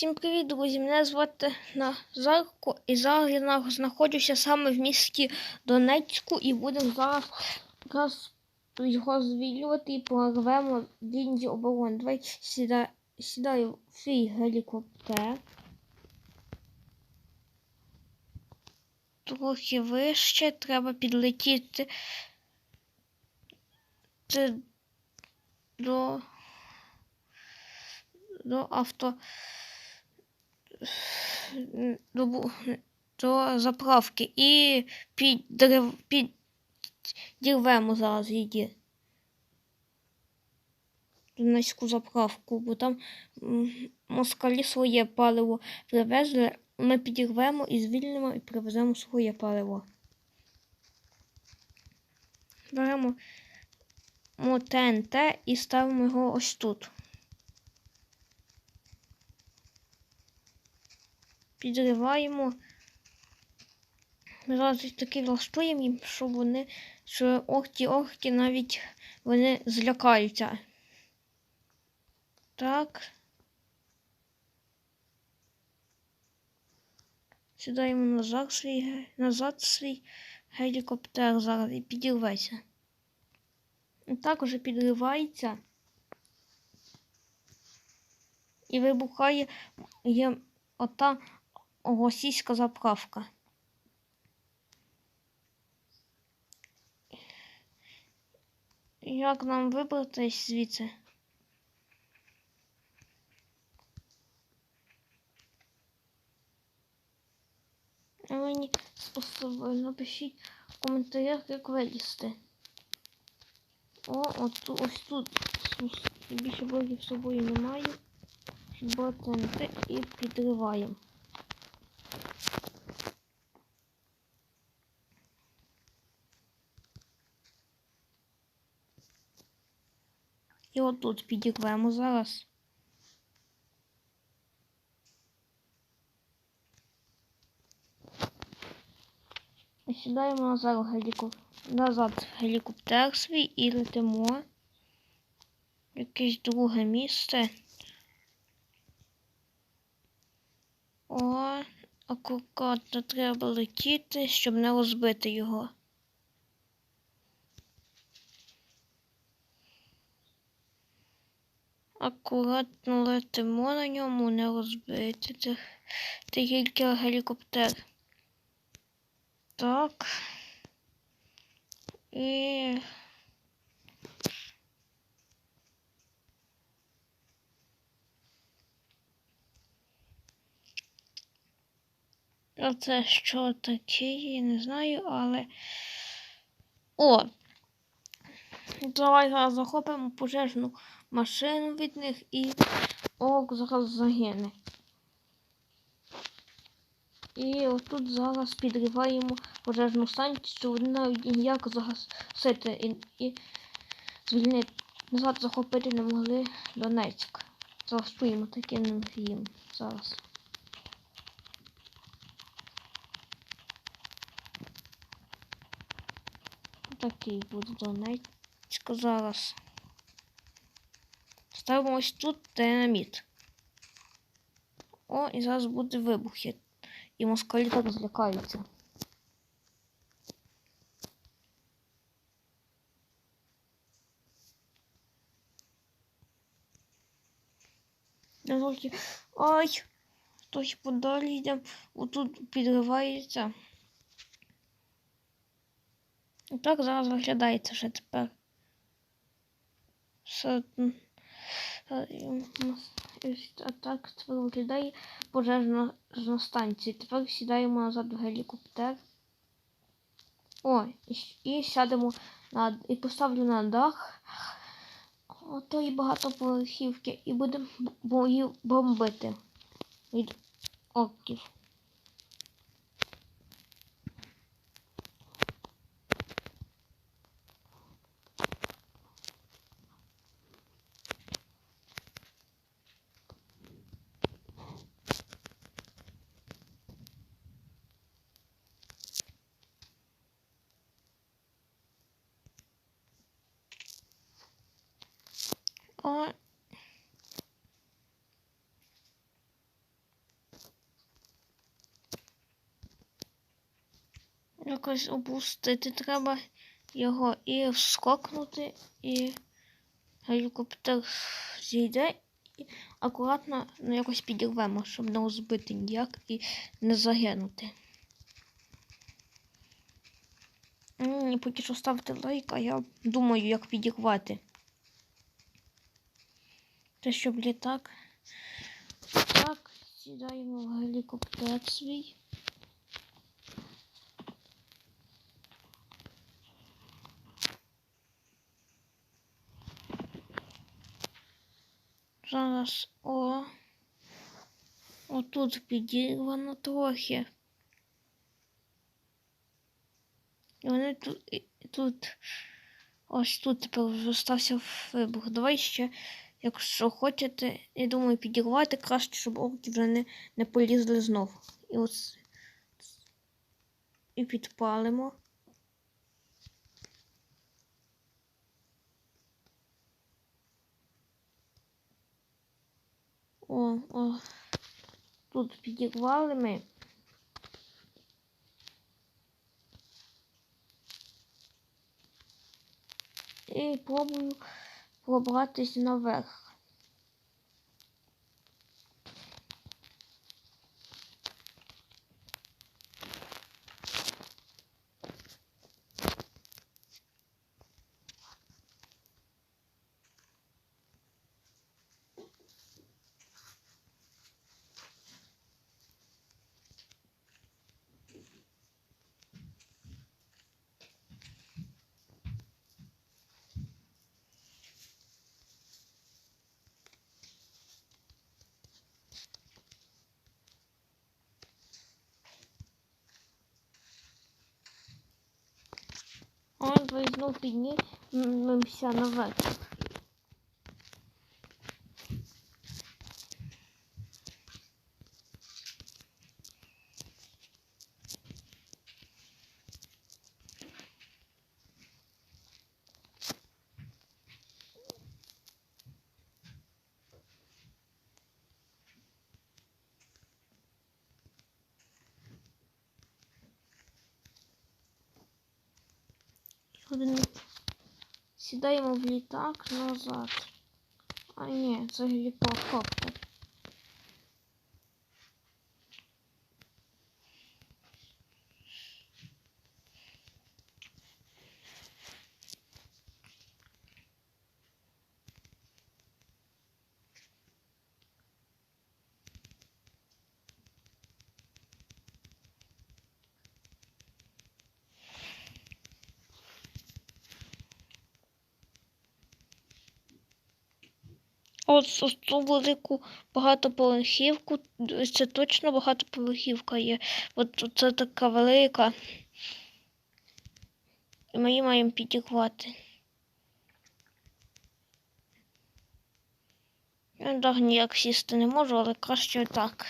Всім привіт, друзі! Мене звати Назарко і зараз я знаходжуся саме в місті Донецьку і будемо зараз якраз його звільнювати і прорвемо лінії оборони. Давай сіда, сідаю в свій гелікоптер. Трохи вище треба підлетіти Це до, до авто до, до заправки і підрив, підірвемо зараз її. Донецьку заправку, бо там москалі своє паливо привезли. Ми підірвемо і звільнимо і привеземо своє паливо. Беремо мо ТНТ і ставимо його ось тут. Підриваємо. Зараз таки влаштуємо їм, щоб вони, що орки навіть вони злякаються. Так. Сідаємо назад свій, назад свій гелікоптер зараз і підірветься. Так уже підривається. І вибухає є ота російська заправка. Як нам вибратись звідси? Мені напишіть в коментарях, як вилізти. О, от ось тут. Більше блогів з собою не маю. Хіба ТНТ і підриваємо. І отут підірвемо зараз. І Сідаємо назад в геліку... назад в гелікоптер свій і летимо. Якесь друге місце. О, акуратно треба летіти, щоб не розбити його. Акуратно летимо на ньому, не розбити. Це, це тільки гелікоптер. Так. І. А це що таке, я не знаю, але. О! Давай зараз захопимо пожежну машину від них і ок зараз загине. І отут зараз підриваємо пожежну станцію, щоб навіть ніяк загасити і, і звільнити назад захопити не могли Донецьк. Залаштуємо таким їм зараз. Такий буде Донецьк зараз. Ставимо ось тут динаміт. О, і зараз буде вибух. І москалі так злякаються. Трохи. Ай! Трохи подалі йдемо. Отут підривається. І так зараз виглядає це вже тепер. Все. м, е, м, ось А так тепер виглядає пожежна на станція. Тепер сідаємо назад в гелікоптер. О, і, і сядемо на і поставлю на дах отої багатоповерхівки і будемо бомбити від орків. О, якось опустити. Треба його і скокнути, і гелікоптер зійде і акуратно ну, якось підірвемо, щоб не розбити ніяк і не загинути. М, Поки що ставте лайк, а я думаю, як підірвати. Те, щоб літак. Так, сідаємо в гелікоптер свій. Зараз о. Отут підірвано трохи. І вони тут, і тут ось тут тепер вже стався вибух. Давай ще, якщо хочете, я думаю, підірвати краще, щоб орки вже не, не полізли знов. І ось і підпалимо. О, о, тут підірвали ми. І пробую пробратись наверх. Он знов піднімемося наверх. Сідаємо в літак назад. А ні, це гелікоптер. От ось ту велику багатоповерхівку, це точно багатоповерхівка є. От це така велика. І ми її маємо підірвати. Я так ніяк сісти не можу, але краще так.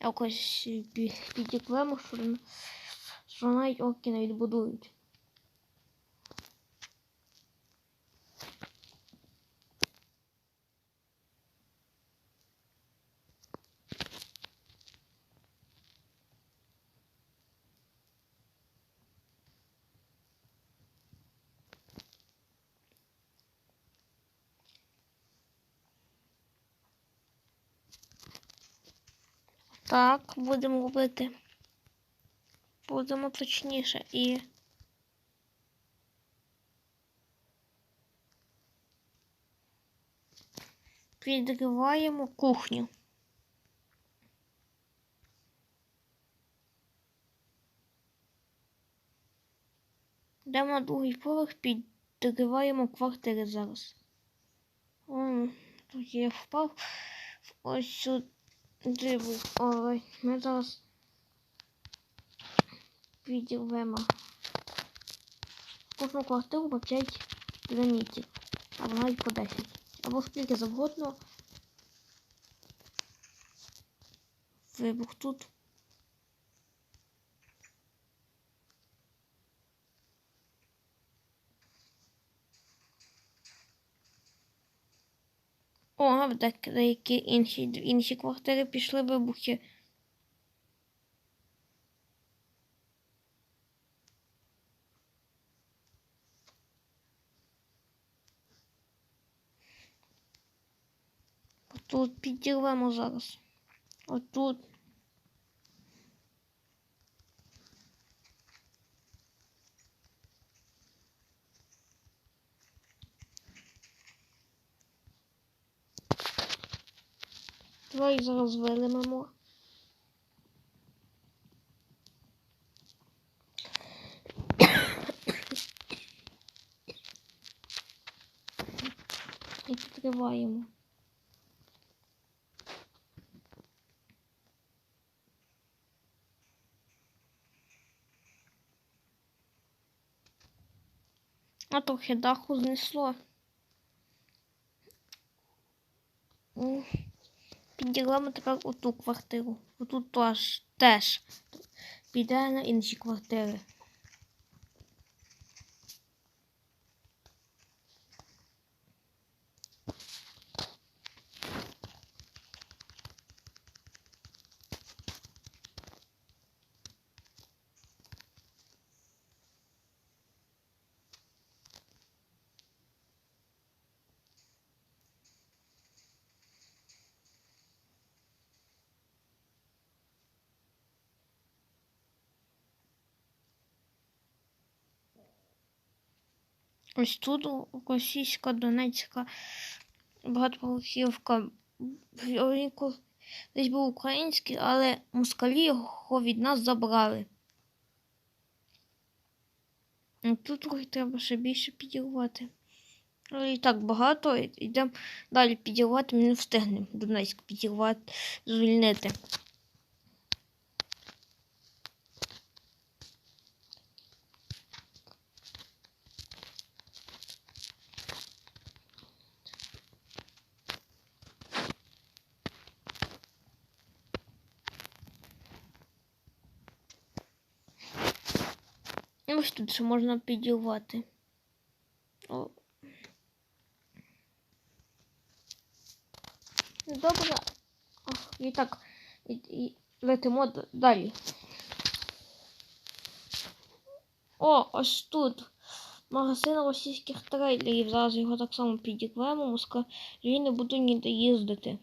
Якось пі- підірвемо, що, навіть оки не відбудують. Так, будемо робити. Будемо точніше і. Підриваємо кухню. Йдемо на другий поверх, підриваємо квартири зараз. О, тут я впав. Ось сюди. Диву, ой, ми зараз підірвемо кожну квартиру по 5 гранітів, або навіть по 10. Або скільки завгодно. Вибух тут. О, так деякі інші інші квартири пішли вибухи. Тут підірвемо зараз. Отут. Давай зараз вилимемо. І підриваємо. А трохи даху знесло. М, ми тепер ту квартиру. Отут теж піде на інші квартири. Ось тут російська, донецька багатоповерхівка. Десь був український, але москалі його від нас забрали. Ну, Тут треба ще більше підірвати. І так багато. Йдемо далі підірвати, ми не встигнемо Донецьк підірвати, звільнити. Ось тут ще можна підірвати. О. Добре. Ах, І так, і, і летимо далі. О, ось тут. Магазин російських трейлерів. Зараз його так само підірвемо. Москалі не буду ніде їздити.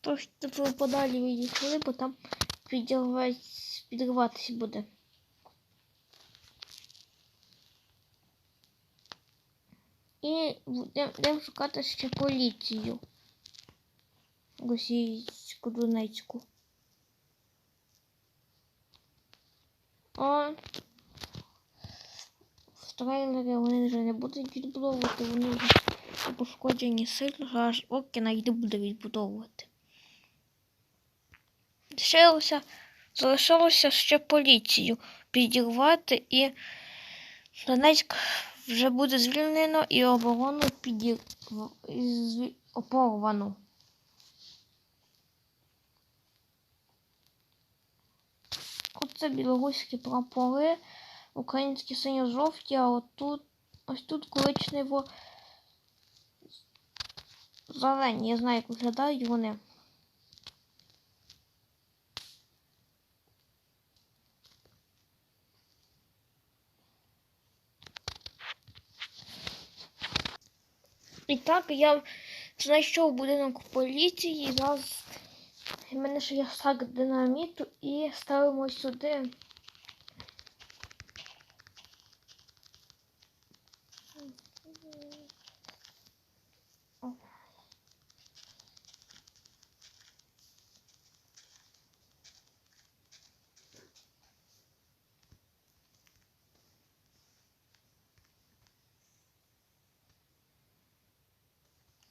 Тож ви подалі відійшли, бо там підриватися буде. І будемо шукати ще поліцію. Російську Донецьку. О, в трейлері вони вже не будуть відбудовувати, вони вже пошкоджені сильно, аж поки найде буде відбудовувати. Лишилося, залишилося ще поліцію підірвати і Донецьк вже буде звільнено і оборону підір... опорвано. Оце білоруські прапори, українські синьо-жовті, а отут ось тут коричнево зелені. Я знаю, як виглядають вони. І так я знайшов будинок поліції. Зараз в мене ще є сак динаміту і ставимо сюди.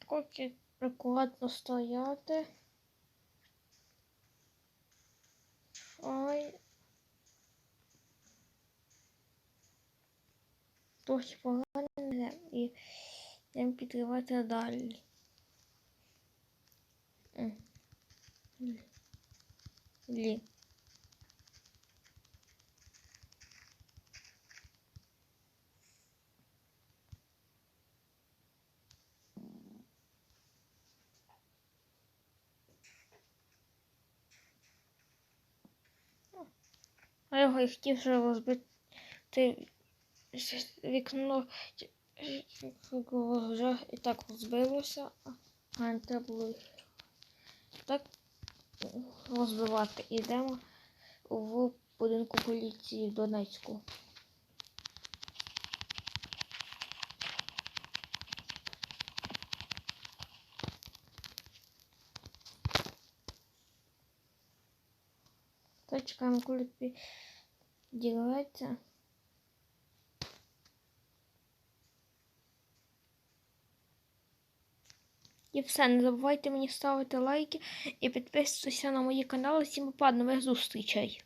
Поки акуратно стояти. Ой. Трохи поранене і йдемо підривати далі. Лі. А його хотів вже розбити вікно вже і так розбилося, а не треба було їх так розбивати. Йдемо в будинку поліції в Донецьку. Та чекаємо, делается. І все, не забувайте мені ставити лайки і підписуватися на мої канали. Всім па, нових зустрічей!